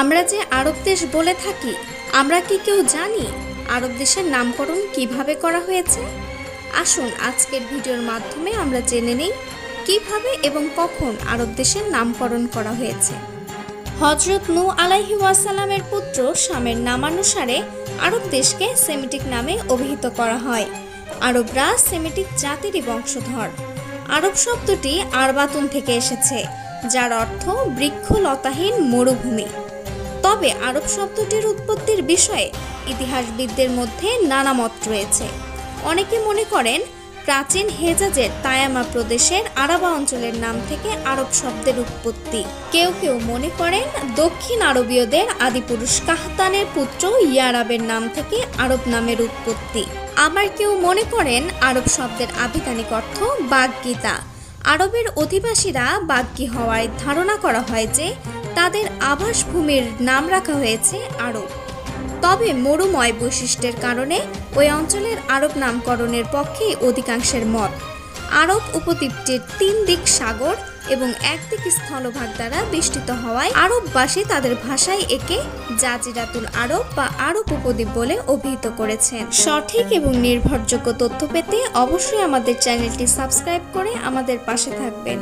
আমরা যে আরব দেশ বলে থাকি, আমরা কি কেউ জানি আরব দেশের নামকরণ কীভাবে করা হয়েছে? আসুন আজকের ভিডিওর মাধ্যমে আমরা জেনে নেই কীভাবে এবং কখন আরব দেশের নামকরণ করা হয়েছে। হজরত নু আলাইহি ওয়াসাল্লামের পুত্র স্বামের নামানুসারে আরব দেশকে সেমিটিক নামে অভিহিত করা হয়। আরবরা সেমিটিক জাতিরই বংশধর। আরব শব্দটি আরবাতুন থেকে এসেছে, যার অর্থ বৃক্ষলতাহীন মরুভূমি। তবে আরব শব্দটির উৎপত্তির বিষয়ে ইতিহাসবিদদের মধ্যে নানা মত রয়েছে। অনেকে মনে করেন প্রাচীন হেজাজের তায়ামা প্রদেশের আরাবা অঞ্চলের নাম থেকে আরব শব্দের উৎপত্তি। কেউ কেউ মনে করেন দক্ষিণ আরবীয়দের আদিপুরুষ কাহতানের পুত্র ইয়ারাবের নাম থেকে আরব নামের উৎপত্তি। আবার কেউ মনে করেন আরব শব্দের আভিধানিক অর্থ বাগগীতা। আরবের অধিবাসীরা বাগ্যী হওয়ায় ধারণা করা হয় যে তাদের আবাসভূমির নাম রাখা হয়েছে আরব তবে মরুময় বৈশিষ্ট্যের কারণে ওই অঞ্চলের আরব নামকরণের পক্ষে অধিকাংশের মত। আরব উপদ্বীপটির তিন দিক সাগর এবং একদিক স্থলভাগ দ্বারা বেষ্টিত হওয়ায় আরববাসী তাদের ভাষায় একে জাজিরাতুল আরব বা আরব উপদ্বীপ বলে অভিহিত করেছেন। সঠিক এবং নির্ভরযোগ্য তথ্য পেতে অবশ্যই আমাদের চ্যানেলটি সাবস্ক্রাইব করে আমাদের পাশে থাকবেন।